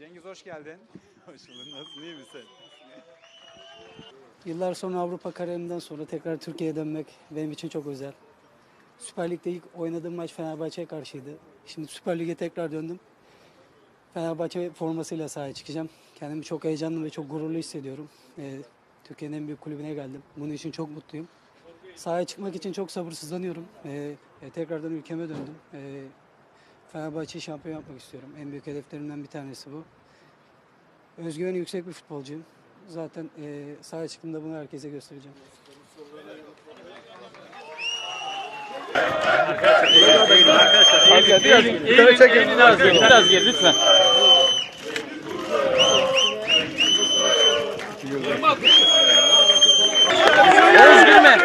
Cengiz hoş geldin. Hoş bulduk. Nasılsın? iyi misin? Yıllar sonra Avrupa kariyerimden sonra tekrar Türkiye'ye dönmek benim için çok özel. Süper Lig'de ilk oynadığım maç Fenerbahçe'ye karşıydı. Şimdi Süper Lig'e tekrar döndüm. Fenerbahçe formasıyla sahaya çıkacağım. Kendimi çok heyecanlı ve çok gururlu hissediyorum. Ee, Türkiye'nin en büyük kulübüne geldim. Bunun için çok mutluyum. Sahaya çıkmak için çok sabırsızlanıyorum. Ee, tekrardan ülkeme döndüm. Ee, Fenerbahçe'yi şampiyon yapmak istiyorum. En büyük hedeflerimden bir tanesi bu. Özgüveni yüksek bir futbolcuyum. Zaten e, sahaya çıktığımda bunu herkese göstereceğim. Arkadaşlar biraz gir, biraz gir lütfen. Yavuz girme.